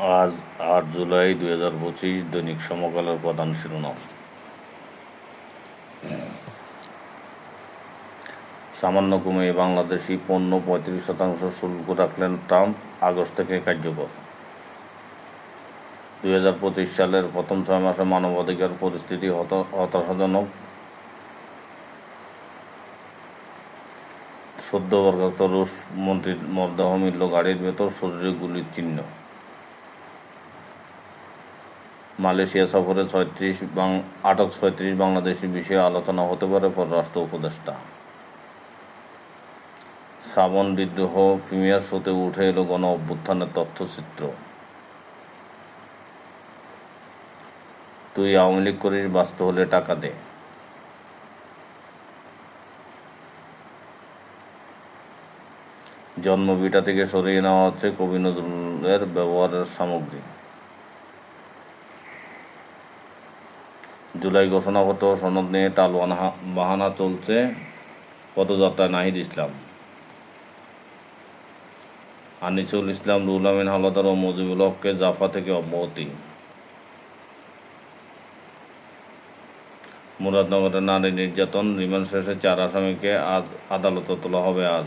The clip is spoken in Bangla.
আজ আট জুলাই দুই হাজার পঁচিশ দৈনিক সমকালের প্রধান শিরোনাম। সামান্য কমে বাংলাদেশি পণ্য পঁয়ত্রিশ শতাংশ শুল্ক রাখলেন ট্রাম্প, আগস্ট থেকে কার্যকর। দুই হাজার পঁচিশ সালের প্রথম ছয় মাসে মানবাধিকার পরিস্থিতি হত- হতাশাজনক। সদ্য বরখাস্ত রুশ মন্ত্রীর মরদেহ মিলল গাড়ির ভেতর, শরীরে গুলির চিহ্ন। মালয়েশিয়া সফরে ছয়ত্রিশ বাং আটক ছয়ত্রিশ বাংলাদেশি বিষয়ে আলোচনা হতে পারে পররাষ্ট্র উপদেষ্টা। শ্রাবণ বিদ্রোহ প্রিমিয়ার শোতে উঠে এলো গণ অভ্যুত্থানের তথ্যচিত্র। তুই আওয়ামী লীগ করিস, বাঁচতে হলে টাকা দে। জন্মভিটা থেকে সরিয়ে নেওয়া হচ্ছে কবি নজরুলের ব্যবহারের সামগ্রী। জুলাই ঘোষণাপত্র সনদ নিয়ে হা- বাহানা চলছে পদযাত্রা নাহিদ ইসলাম। আনিসুল ইসলাম, রুহুল আমিন হাওলাদার ও মুজিবুল হককে জাফা থেকে অব্যাহতি। মুরাদনগরের নারী নির্যাতন রিমান্ড শেষে চার আসামিকে আদালতে তোলা হবে আজ।